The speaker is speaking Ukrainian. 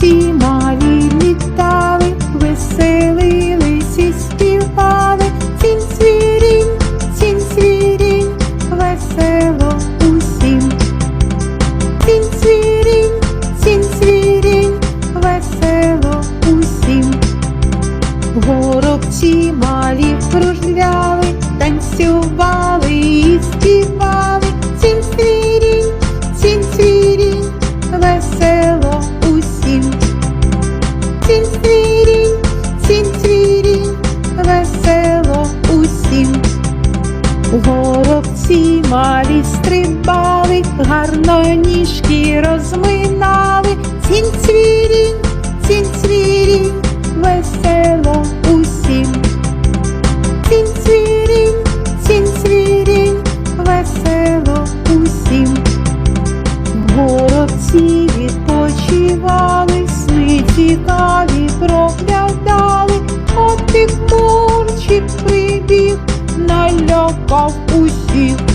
всі малі літали, і співали, цін свірінь, цін свірінь, весело усім. Цін свірінь, цін свірінь, весело усім. Горобці малі кружляли, танцювали і співали, цін. Малі стрибали, гарно ніжки розминали. Цінь цвірінь, цінь цвірінь, весело усім. Цінь цвірінь, цінь цвірінь, весело усім. В горобці відпочивали, сни цікаві проглядали, от і мурчик прибіг, налякав усіх.